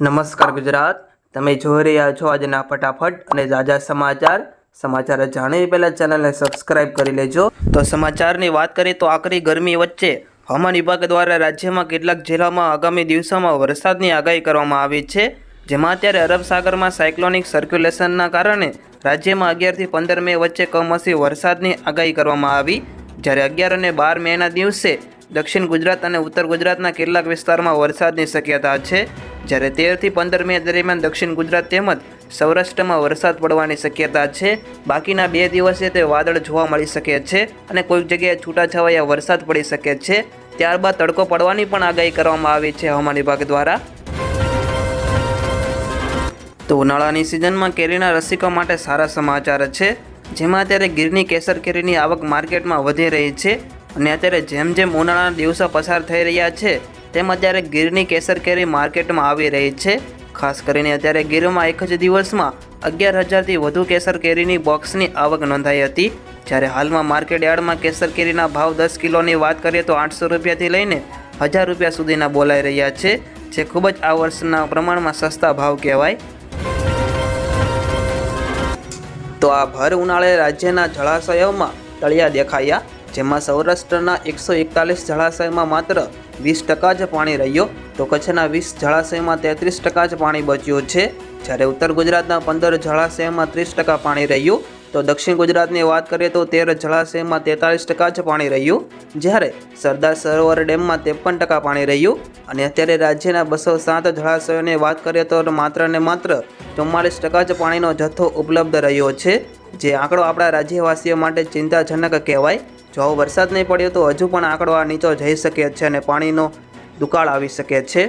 નમસ્કાર ગુજરાત. તમે જોઈ રહ્યા છો આજના ફટાફટ અને તાજા સમાચાર. સમાચાર જાણવી પહેલાં ચેનલને સબસ્ક્રાઇબ કરી લેજો. તો સમાચારની વાત કરીએ તો આકરી ગરમી વચ્ચે હવામાન વિભાગ દ્વારા રાજ્યમાં કેટલાક જિલ્લામાં આગામી દિવસોમાં વરસાદની આગાહી કરવામાં આવી છે. જેમાં અત્યારે અરબ સાગરમાં સાયક્લોનિક સર્ક્યુલેશનના કારણે રાજ્યમાં અગિયારથી પંદર મે વચ્ચે કમોસમી વરસાદની આગાહી કરવામાં આવી. જ્યારે અગિયાર અને બાર મેના દિવસે દક્ષિણ ગુજરાત અને ઉત્તર ગુજરાતના કેટલાક વિસ્તારમાં વરસાદની શક્યતા છે. જ્યારે તેરથી પંદર મે દરમિયાન દક્ષિણ ગુજરાત તેમજ સૌરાષ્ટ્રમાં વરસાદ પડવાની શક્યતા છે. બાકીના બે દિવસે તે વાદળ જોવા મળી શકે છે અને કોઈક જગ્યાએ છૂટાછવાયા વરસાદ પડી શકે છે. ત્યારબાદ તડકો પડવાની પણ આગાહી કરવામાં આવી છે હવામાન વિભાગ દ્વારા. તો ઉનાળાની સિઝનમાં કેરીના રસિકો માટે સારા સમાચાર છે. જેમાં અત્યારે ગીરની કેસર કેરીની આવક માર્કેટમાં વધી રહી છે અને અત્યારે જેમ જેમ ઉનાળાના દિવસો પસાર થઈ રહ્યા છે તેમ અત્યારે ગીરની કેસર કેરી માર્કેટમાં આવી રહી છે. ખાસ કરીને અત્યારે ગીરમાં એક જ દિવસમાં અગિયાર હજારથી વધુ કેસર કેરીની બોક્સની આવક નોંધાઈ હતી. જ્યારે હાલમાં માર્કેટ યાર્ડમાં કેસર કેરીના ભાવ દસ કિલોની વાત કરીએ તો આઠસો રૂપિયાથી લઈને હજાર રૂપિયા સુધીના બોલાઈ રહ્યા છે, જે ખૂબ જ આ વર્ષના પ્રમાણમાં સસ્તા ભાવ કહેવાય. તો આ ભર ઉનાળે રાજ્યના જળાશયોમાં તળિયા દેખાયા, જેમાં સૌરાષ્ટ્રના એકસો એકતાલીસ જળાશયમાં માત્ર વીસ ટકા જ પાણી રહ્યો. તો કચ્છના વીસ જળાશયમાં તેત્રીસ ટકા જ પાણી બચ્યું છે. જ્યારે ઉત્તર ગુજરાતના પંદર જળાશયમાં ત્રીસ ટકા પાણી રહ્યું. તો દક્ષિણ ગુજરાતની વાત કરીએ તો તેર જળાશયમાં તેતાલીસ ટકા જ પાણી રહ્યું. જ્યારે સરદાર સરોવર ડેમમાં ત્રેપન ટકા પાણી રહ્યું. અને અત્યારે રાજ્યના બસો સાત જળાશયોની વાત કરીએ તો માત્ર ને માત્ર ચુમ્માલીસ ટકા જ પાણીનો જથ્થો ઉપલબ્ધ રહ્યો છે. જે આંકડો આપણા રાજ્યવાસીઓ માટે ચિંતાજનક કહેવાય. જો વરસાદ નહીં પડ્યો તો હજુ પણ આંકડો આ નીચો જઈ શકે છે અને પાણીનો દુકાળ આવી શકે છે.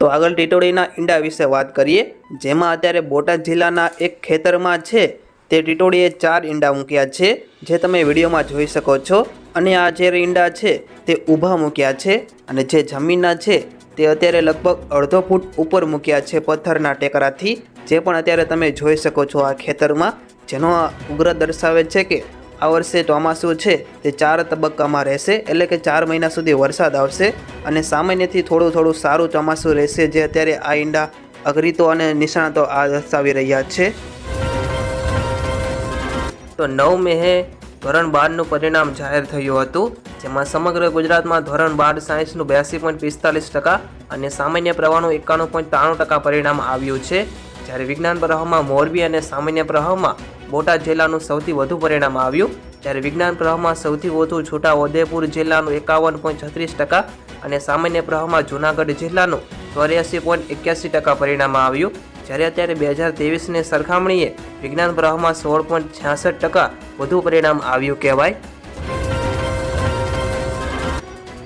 તો આગળ ટીટોડીના ઈંડા વિશે વાત કરીએ. જેમાં અત્યારે બોટાદ જિલ્લાના એક ખેતરમાં છે તે ટીટોડીએ ચાર ઈંડા મૂક્યા છે, જે તમે વિડીયોમાં જોઈ શકો છો. અને આ જે ઈંડા છે તે ઊભા મૂક્યા છે અને જે જમીનના છે તે અત્યારે લગભગ અડધો ફૂટ ઉપર મૂક્યા છે પથ્થરના ટેકરાથી, જે પણ અત્યારે તમે જોઈ શકો છો આ ખેતરમાં. જેનો ઉગ્ર દર્શાવે છે કે આ વર્ષે ચોમાસું છે, તે ચાર તબક્કામાં રહેશે, એટલે કે ચાર મહિના સુધી વરસાદ આવશે અને સામાન્યથી થોડું થોડું સારું ચોમાસું રહેશે, જે અત્યારે આ ઈંડા, અઘરીતો અને નિષ્ણાતો આ દર્શાવી રહ્યા છે. તો નવ મેહે ધોરણ બારનું પરિણામ જાહેર થયું હતું, જેમાં સમગ્ર ગુજરાતમાં ધોરણ બાર સાયન્સનું બ્યાસી પોઈન્ટ પિસ્તાલીસ ટકા અને સામાન્ય પ્રવાહનું એકાણું પોઈન્ટ ત્રાણું ટકા પરિણામ આવ્યું છે. જ્યારે વિજ્ઞાન પ્રવાહમાં મોરબી અને સામાન્ય પ્રવાહમાં બોટાદ જિલ્લાનું સૌથી વધુ પરિણામ આવ્યું. જ્યારે વિજ્ઞાન પ્રવાહમાં સૌથી વધુ છોટા ઉદેપુર જિલ્લાનું એકાવન પોઈન્ટ છત્રીસ ટકા અને સામાન્ય પ્રવાહમાં જૂનાગઢ જિલ્લાનું ચોર્યાસી પોઈન્ટ એક્યાસી ટકા પરિણામ આવ્યું. જ્યારે અત્યારે બે હજાર ત્રેવીસની સરખામણીએ વિજ્ઞાન પ્રવાહમાં સોળ પોઈન્ટ છ્યાસઠ ટકા વધુ પરિણામ આવ્યું કહેવાય.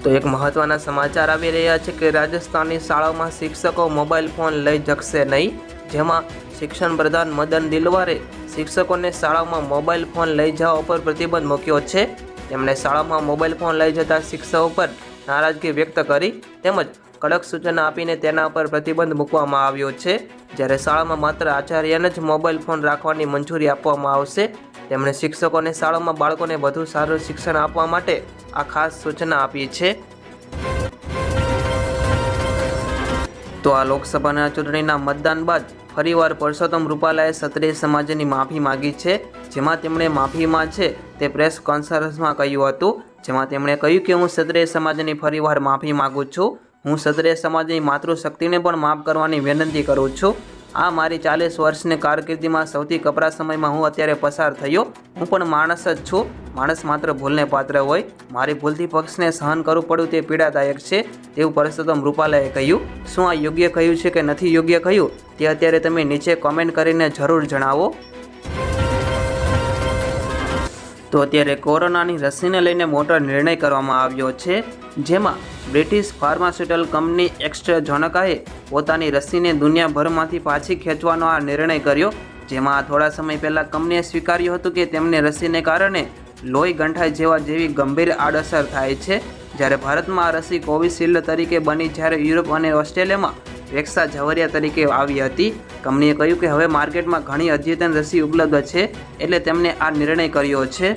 તો એક મહત્વના સમાચાર આવી રહ્યા છે કે રાજસ્થાનની શાળાઓમાં શિક્ષકો મોબાઈલ ફોન લઈ જકશે નહીં. જેમાં શિક્ષણ પ્રધાન મદન દિલવારે શિક્ષકોને શાળામાં મોબાઈલ ફોન લઈ જવા ઉપર પ્રતિબંધ મૂક્યો છે. તેમણે શાળામાં મોબાઈલ ફોન લઈ જતા શિક્ષકો પર નારાજગી વ્યક્ત કરી તેમજ કડક સૂચના આપીને તેના પર પ્રતિબંધ મૂકવામાં આવ્યો છે. જ્યારે શાળામાં માત્ર આચાર્યને જ મોબાઈલ ફોન રાખવાની મંજૂરી આપવામાં આવશે, તેમણે શિક્ષકોને શાળામાં બાળકોને વધુ સારું શિક્ષણ આપવા માટે આ ખાસ સૂચના આપી છે. તો આ લોકસભાના ચૂંટણીના મતદાન બાદ ફરીવાર પરસોત્તમ રૂપાલાએ ક્ષત્રિય સમાજની માફી માગી છે, જેમાં તેમણે માફીમાં છે તે પ્રેસ કોન્ફરન્સમાં કહ્યું હતું, જેમાં તેમણે કહ્યું કે હું ક્ષત્રિય સમાજની ફરીવાર માફી માગું છું, હું ક્ષત્રિય સમાજની માતૃશક્તિને પણ માફ કરવાની વિનંતી કરું છું. આ મારી ચાલીસ વર્ષની કારકિર્દીમાં સૌથી કપરા સમયમાં હું અત્યારે પસાર થયો. હું પણ માણસ જ છું. માણસ માત્ર ભૂલને પાત્ર હોય. મારી ભૂલથી પક્ષને સહન કરવું પડ્યું તે પીડાદાયક છે તેવું પરસોત્તમ રૂપાલાએ કહ્યું. શું આ યોગ્ય કહ્યું છે કે નથી યોગ્ય કહ્યું? તે અત્યારે તમે નીચે કોમેન્ટ કરીને જરૂર જણાવો. તો અત્યારે કોરોનાની રસીને લઈને મોટો નિર્ણય કરવામાં આવ્યો છે, જેમાં બ્રિટિશ ફાર્માસ્યુટિકલ કંપની એક્સ્ટ્રાઝોનકાએ પોતાની રસીને દુનિયાભરમાંથી પાછી ખેંચવાનો આ નિર્ણય કર્યો, જેમાં થોડા સમય પહેલાં કંપનીએ સ્વીકાર્યું હતું કે તેમને રસીને કારણે લોહી ગંઠાઈ જેવા જેવી ગંભીર આડઅસર થાય છે. જ્યારે ભારતમાં આ રસી કોવિશિલ્ડ તરીકે બની, જ્યારે યુરોપ અને ઓસ્ટ્રેલિયામાં વેક્સા ઝવરિયા તરીકે આવી હતી. કંપનીએ કહ્યું કે હવે માર્કેટમાં ઘણી અદ્યતન રસી ઉપલબ્ધ છે, એટલે તેમણે આ નિર્ણય કર્યો છે.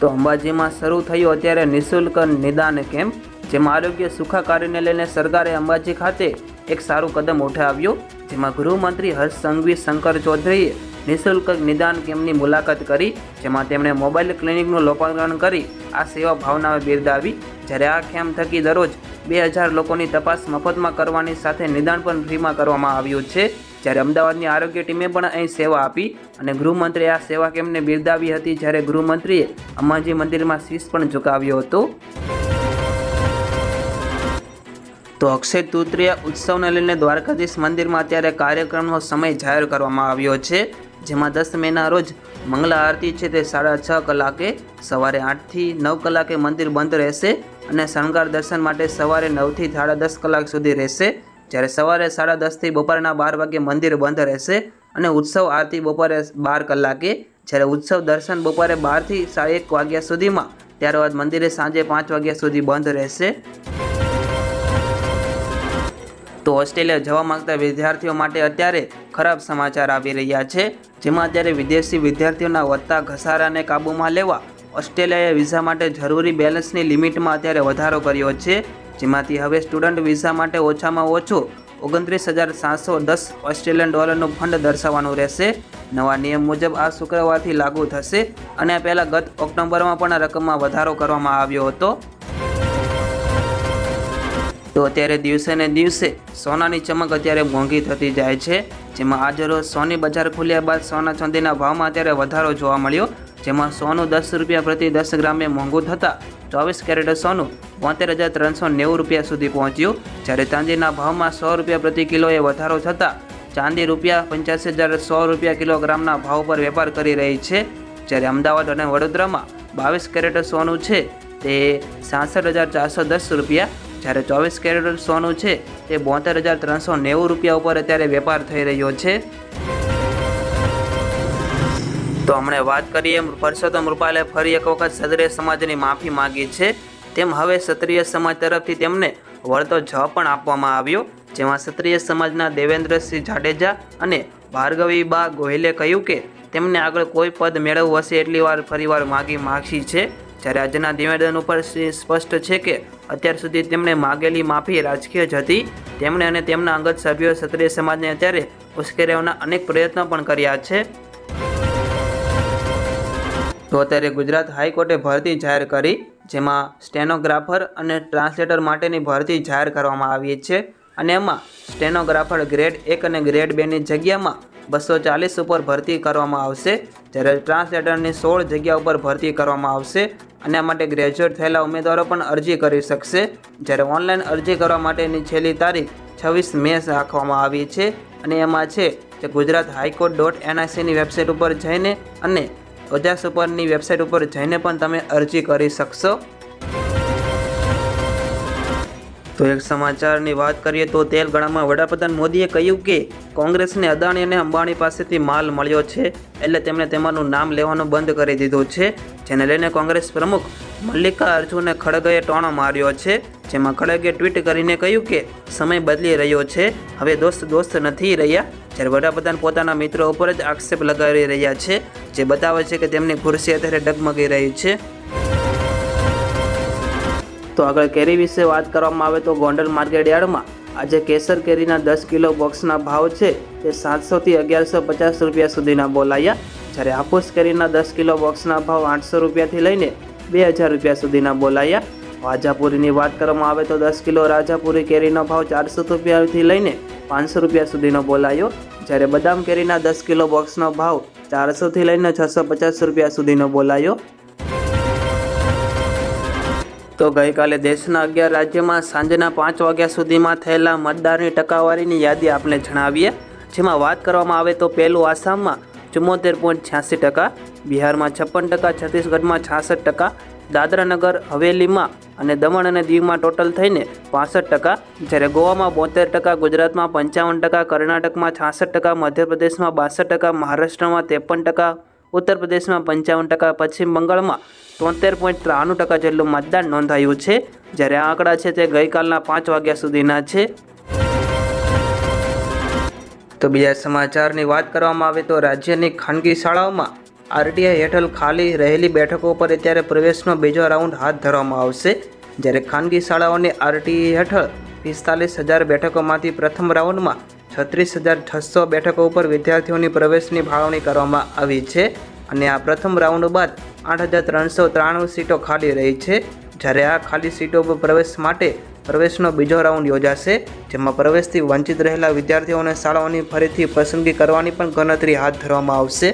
તો અંબાજીમાં શરૂ થયું અત્યારે નિઃશુલ્ક નિદાન કેમ્પ, જેમાં આરોગ્ય સુખાકારીને લઈને સરકારે અંબાજી ખાતે એક સારું કદમ ઉઠાવ્યું, જેમાં ગૃહમંત્રી હર્ષ સંઘવી, શંકર ચૌધરીએ નિઃશુલ્ક નિદાન કેમ્પની મુલાકાત કરી, જેમાં તેમણે મોબાઈલ ક્લિનિકનું લોકાર્પણ કરી, આ સેવા ભાવનાએ બિરદાવી. જ્યારે આ કેમ્પ થકી દરરોજ બે હજાર લોકોની તપાસ મફતમાં કરવાની સાથે નિદાન પણ ફ્રીમાં કરવામાં આવ્યું છે. જ્યારે અમદાવાદની આરોગ્ય ટીમે પણ અહીં સેવા આપી અને ગૃહમંત્રીએ આ સેવા કેમ્પને બિરદાવી હતી, જ્યારે ગૃહમંત્રીએ અંબાજી મંદિરમાં શીશ પણ ઝુકાવ્યો હતો. તો અક્ષય તૃતીયા ઉત્સવને લઈને દ્વારકાધીશ મંદિરમાં અત્યારે કાર્યક્રમનો સમય જાહેર કરવામાં આવ્યો છે. જેમાં દસ મેના રોજ મંગલા આરતી છે તે સાડા છ કલાકે, સવારે આઠથી નવ કલાકે મંદિર બંધ રહેશે અને શણગાર દર્શન માટે સવારે નવથી સાડા દસ કલાક સુધી રહેશે. જ્યારે સવારે સાડા દસથી બપોરના બાર વાગે મંદિર બંધ રહેશે અને ઉત્સવ આરતી બપોરે બાર કલાકે. જ્યારે ઉત્સવ દર્શન બપોરે બારથી સાડા એક વાગ્યા સુધીમાં, ત્યારબાદ મંદિરે સાંજે પાંચ વાગ્યા સુધી બંધ રહેશે. તો ઓસ્ટ્રેલિયા જવા માંગતા વિદ્યાર્થીઓ માટે અત્યારે ખરાબ સમાચાર આવી રહ્યા છે. જેમાં અત્યારે વિદેશી વિદ્યાર્થીઓના વધતા ઘસારાને કાબૂમાં લેવા ઓસ્ટ્રેલિયાએ વિઝા માટે જરૂરી બેલેન્સની લિમિટમાં અત્યારે વધારો કર્યો છે. જેમાંથી હવે સ્ટુડન્ટ વિઝા માટે ઓછામાં ઓછું ઓગણત્રીસ હજાર સાતસો દસ ઓસ્ટ્રેલિયન ડોલરનું ફંડ દર્શાવવાનું રહેશે. નવા નિયમ મુજબ આ શુક્રવારથી લાગુ થશે અને આ પહેલાં ગત ઓક્ટોબરમાં પણ આ રકમમાં વધારો કરવામાં આવ્યો હતો. તો અત્યારે દિવસે ને દિવસે સોનાની ચમક અત્યારે મોંઘી થતી જાય છે. જેમાં આજે રોજ સોની બજાર ખુલ્યા બાદ સોના ચાંદીના ભાવમાં અત્યારે વધારો જોવા મળ્યો. જેમાં સોનું દસ રૂપિયા પ્રતિ દસ ગ્રામે મોંઘું થતાં ચોવીસ કેરેટ સોનું બોતેર હજાર ત્રણસો નેવું રૂપિયા સુધી પહોંચ્યું. જ્યારે ચાંદીના ભાવમાં સો રૂપિયા પ્રતિ કિલોએ વધારો થતાં ચાંદી રૂપિયા પંચ્યાસી હજાર સો રૂપિયા કિલોગ્રામના ભાવ પર વેપાર કરી રહી છે. જ્યારે અમદાવાદ અને વડોદરામાં બાવીસ કેરેટ સોનું છે તે સાસઠ હજાર ચારસો દસ રૂપિયા જ્યારે ચોવીસ કેરેટ સોનું છે, તે બોતેર હજાર ત્રણસો નેવું રૂપિયા ઉપર અત્યારે વેપાર થઈ રહ્યો છે. તો હમણે વાત કરીએ એમ, પરસોત્તમ રૂપાલે ફરી એક વખત ક્ષત્રિય સમાજની માફી માગી છે. તેમ હવે ક્ષત્રિય સમાજ તરફથી તેમને વળતો જવાબ પણ આપવામાં આવ્યો, જેમાં ક્ષત્રિય સમાજના દેવેન્દ્રસિંહ જાડેજા અને ભાર્ગવી બા ગોહિલે કહ્યું કે, તેમને આગળ કોઈ પદ મેળવવું હશે એટલી વાર ફરીવાર માગી માગી છે. જ્યારે આજના નિવેદન ઉપર સ્પષ્ટ છે કે અત્યાર સુધી તેમણે માગેલી માફી રાજકીય જ હતી. તેમણે અને તેમના અંગત સભ્યો ક્ષત્રિય સમાજને અત્યારે ઉશ્કેરવાના અનેક પ્રયત્નો પણ કર્યા છે. તો અત્યારે ગુજરાત હાઈકોર્ટે ભરતી જાહેર કરી, જેમાં સ્ટેનોગ્રાફર અને ટ્રાન્સલેટર માટેની ભરતી જાહેર કરવામાં આવી છે અને એમાં સ્ટેનોગ્રાફર ગ્રેડ એક અને ગ્રેડ બેની જગ્યામાં બસો ચાલીસ ઉપર ભરતી કરવામાં આવશે. જ્યારે ટ્રાન્સલેટરની સોળ જગ્યા ઉપર ભરતી કરવામાં આવશે. અને આ માટે ગ્રેજ્યુએટ થયેલા ઉમેદવારો પણ અરજી કરી શકશે. જ્યારે ઓનલાઈન અરજી કરવા માટેની છેલ્લી તારીખ છવ્વીસ મે રાખવામાં આવી છે. અને એમાં છે કે ગુજરાત હાઈકોર્ટ ડોટ એનઆઈસીની વેબસાઇટ ઉપર જઈને અને ઓજાસ ઉપરની વેબસાઇટ ઉપર જઈને પણ તમે અરજી કરી શકશો. તો એક સમાચારની વાત કરીએ તો તેલંગાણામાં વડાપ્રધાન મોદીએ કહ્યું કે કોંગ્રેસને અદાણી અને અંબાણી પાસેથી માલ મળ્યો છે એટલે તેમણે તેમાંનું નામ લેવાનું બંધ કરી દીધું છે, જેને લઈને કોંગ્રેસ પ્રમુખ મલ્લિકા અર્જુને ખડગેએ ટોણો માર્યો છે, જેમાં ખડગે ટ્વીટ કરીને કહ્યું કે સમય બદલી રહ્યો છે, હવે દોસ્ત દોસ્ત નથી રહ્યા, જ્યારે વડાપ્રધાન પોતાના મિત્રો ઉપર જ આક્ષેપ લગાવી રહ્યા છે, જે બતાવે છે કે તેમની ખુરશી અત્યારે ડગમગી રહી છે. તો આગળ કેરી વિશે વાત કરવામાં આવે તો ગોંડલ માર્કેટ યાર્ડમાં આજે કેસર કેરીના દસ કિલો બોક્સના ભાવ છે તે સાતસોથી અગિયારસો પચાસ રૂપિયા સુધીના બોલાયા. જ્યારે હાફૂસ કેરીના દસ કિલો બોક્સના ભાવ આઠસો રૂપિયાથી લઈને બે હજાર રૂપિયા સુધીના બોલાયા. રાજાપુરીની વાત કરવામાં આવે તો દસ કિલો રાજાપુરી કેરીનો ભાવ ચારસો રૂપિયાથી લઈને પાંચસો રૂપિયા સુધીનો બોલાયો. જ્યારે બદામ કેરીના દસ કિલો બોક્સનો ભાવ ચારસોથી લઈને છસો પચાસ રૂપિયા સુધીનો બોલાયો. તો ગઈકાલે દેશના અગિયાર રાજ્યમાં સાંજના પાંચ વાગ્યા સુધીમાં થયેલા મતદારની ટકાવારીની યાદી આપણે જણાવીએ. જેમાં વાત કરવામાં આવે તો પહેલું આસામમાં ચુમ્મોતેર પોઈન્ટ છ્યાસી ટકા, બિહારમાં છપ્પન ટકા, છત્તીસગઢમાં છાસઠ ટકા, દાદરાનગર, હવેલીમાં અને દમણ અને દીવમાં ટોટલ થઈને પાસઠ ટકા, જ્યારે ગોવામાં બોતેર ટકા, ગુજરાતમાં પંચાવન ટકા, કર્ણાટકમાં છાસઠ ટકા, મધ્યપ્રદેશમાં બાસઠ ટકા, મહારાષ્ટ્રમાં ત્રેપન ટકા ઉત્તર પ્રદેશમાં પંચાવન ટકા, પશ્ચિમ બંગાળમાં તોતેર પોઈન્ટ ત્રાણું ટકા જેટલું મતદાન નોંધાયું છે, જ્યારે આ આંકડા છે તે ગઈકાલના પાંચ વાગ્યા સુધીના છે. તો બીજા સમાચારની વાત કરવામાં આવે તો રાજ્યની ખાનગી શાળાઓમાં આરટીઆઈ હેઠળ ખાલી રહેલી બેઠકો પર અત્યારે પ્રવેશનો બીજો રાઉન્ડ હાથ ધરવામાં આવશે. જ્યારે ખાનગી શાળાઓની આરટીઈ હેઠળ પિસ્તાલીસ હજાર બેઠકોમાંથી પ્રથમ રાઉન્ડમાં છત્રીસ હજાર છસો બેઠકો ઉપર વિદ્યાર્થીઓની પ્રવેશની ફાળવણી કરવામાં આવી છે. અને આ પ્રથમ રાઉન્ડ બાદ આઠ હજાર ત્રણસો ત્રાણું સીટો ખાલી રહી છે. જ્યારે આ ખાલી સીટો પર પ્રવેશ માટે પ્રવેશનો બીજો રાઉન્ડ યોજાશે, જેમાં પ્રવેશથી વંચિત રહેલા વિદ્યાર્થીઓને શાળાઓની ફરીથી પસંદગી કરવાની પણ ગણતરી હાથ ધરવામાં આવશે.